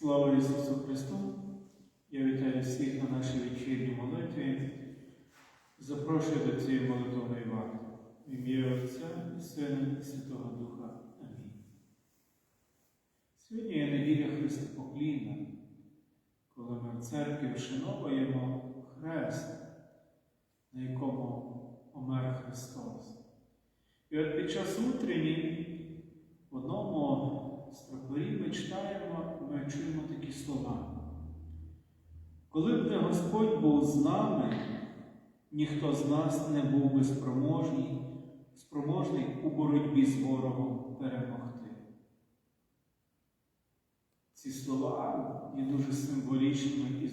Слава Ісусу Христу! Я вітаю всіх на нашій вечірній молитві. Запрошую до цієї молитовної варти. В ім'я Отця і Сина і Святого Духа. Амінь. Сьогодні є неділя Христопоклінна, коли ми в церкві вшановуємо хрест, на якому помер Христос. І от під час утренні в одному читаємо, ми чуємо такі слова. Коли б не Господь був з нами, ніхто з нас не був би спроможний, спроможний у боротьбі з ворогом перемогти. Ці слова є дуже символічними і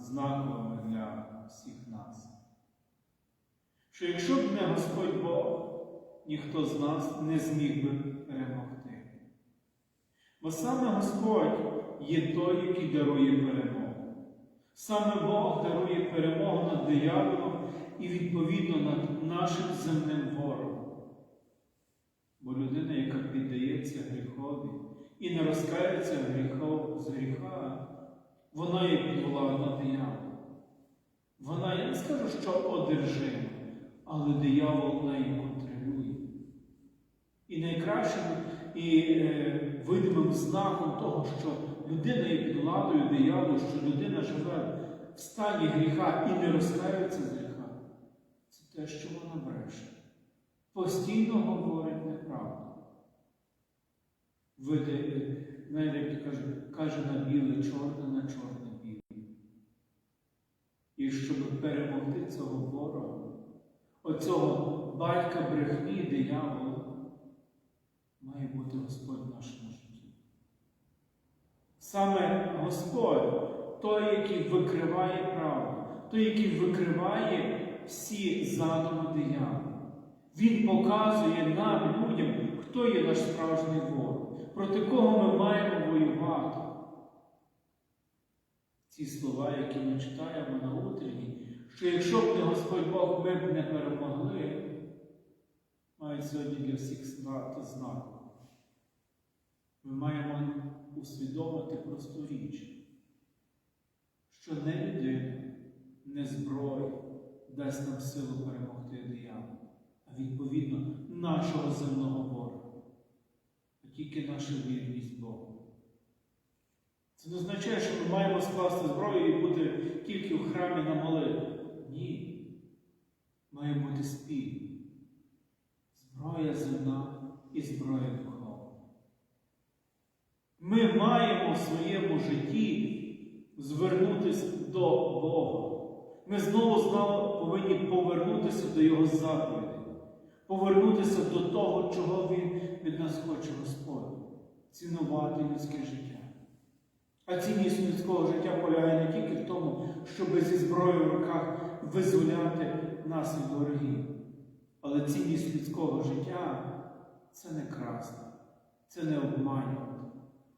знаковими для всіх нас. Що якщо б не Господь Бог, ніхто з нас не зміг би перемогти. Бо саме Господь є той, який дарує перемогу. Саме Бог дарує перемогу над дияволом і відповідно над нашим земним ворогом. Бо людина, яка піддається гріхові і не розкається гріхов з гріха, вона є підвладна дияволу. Вона, я не скажу, що одержима, але диявол нею контролює. І найкращим і е, видимим знаком того, що людина є під владою дияволу, що людина живе в стані гріха і не розкаюється з гріха, це те, що вона бреше. Постійно говорить неправду. Види, знаєте, каже, каже на біле, чорне на чорне біле. І щоб перемогти цього ворога, оцього батька брехні диявола, має бути Господь. Саме Господь, той, який викриває правду, той, який викриває всі задуми диявола. Він показує нам, людям, хто є наш справжній ворог, проти кого ми маємо воювати. Ці слова, які ми читаємо на утренні, що якщо б не Господь Бог, ми б не перемогли, мають сьогодні для всіх знак. Ми маємо усвідомити просту річ, що не людина, не зброя дасть нам силу перемогти диявола, а відповідно нашого земного ворога, а тільки наша вірність Богу. Це не означає, що ми маємо скласти зброю і бути тільки в храмі на молитві. Ні. Має бути спільно. Зброя земна і зброя духовна. Ми маємо в своєму житті звернутися до Бога. Ми знову знову повинні повернутися до Його заповідей, повернутися до того, чого Він від нас хоче Господь, цінувати людське життя. А цінність людського життя полягає не тільки в тому, щоб зі зброєю в руках визволяти нас від ворогів. Але цінність людського життя це не красти, це не обманювати,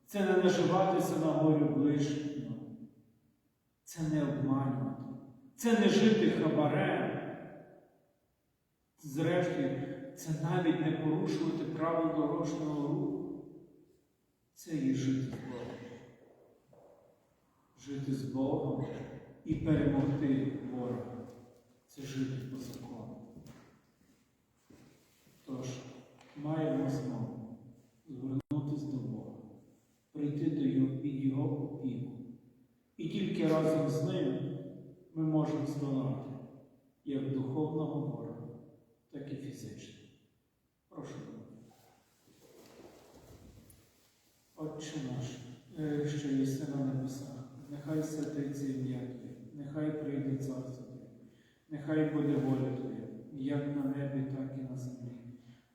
це не наживатися на горю ближнього, це не обманювати, це не жити хабарем. Зрештою, це навіть не порушувати правил дорожнього руху. Це є жити з Богом. Жити з Богом і перемогти ворога. Це жити по закону. Тож, маємо змогу звернутися до Бога, прийти до Його під Його опіку. І тільки разом з ним ми можемо здолати як духовного ворога, так і фізичного. Прошу. Отче наш, е, що єси на небесах, нехай святиться ім'я Твоє, нехай прийде царство Твоє, нехай буде воля Твоя, як на небі, так і на землі.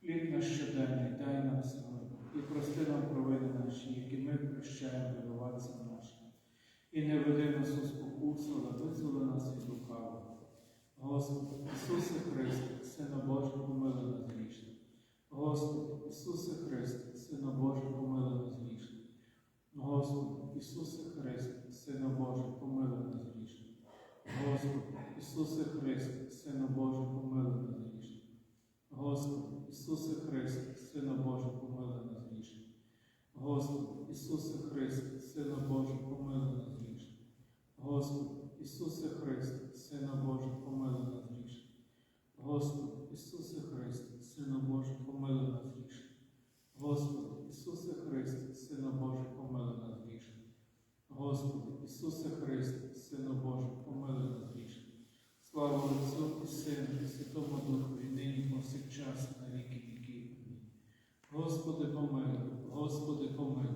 Хліб наш щоденний дай нам сьогодні, і прости нам провини наші, які ми прощаємо винуватцям. І не веди нас у спокусу, але визволи нас від лукавого. Господи, Ісусе Христе, Сина Божий, помилуй нас грішних. Господи, Ісусе Христе, Сина Божий, помилуй нас грішних. Господи, Ісусе Христе, Сина Божий, помилуй нас грішних. Господи, Ісусе Христе, Сина Божий, помилуй нас грішних. Господи, Ісусе Христе, Сина Божий, помилуй нас грішних. Господи, Ісусе Христе, Сина Божий, помилуй нас грішних. Господи, Ісусе Христе, Сина Божий, помилуй нас грішних. Господи, Ісусе Христе, Сина Божий, помилуй нас грішних. Господи, Ісусе Христе, Сина Божий, помилуй нас грішних. Господи, Ісусе Христе, Сина Божий, помилуй нас грішних. Слава Отцю і Сину, і Святому Духу, і нині повсякчас, і на віки віків. Амінь. Господи, помилуй, Господи, помилуй,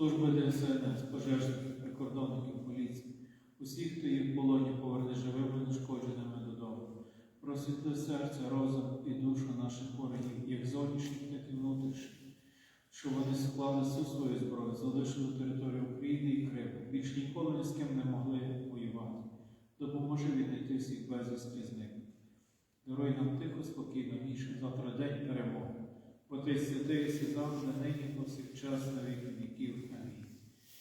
служби ДСНС, пожежників, прикордонників, поліції, усіх, хто є в полоні, поверне живими, нешкодженими додому. Просвітли серце, розум і душу наших воїнів, як зовнішніх, так і внутрішніх, щоб вони склали всю свою зброю, залишили територію України і Криму, більш ніколи ні з ким не могли воювати. Допоможи віднайти всіх безвісті з них. Даруй нам тихо, спокійно, ніч, завтра день перемоги. Бо ти святий, завжди, нині, повсякчас, на віки віків. Амінь.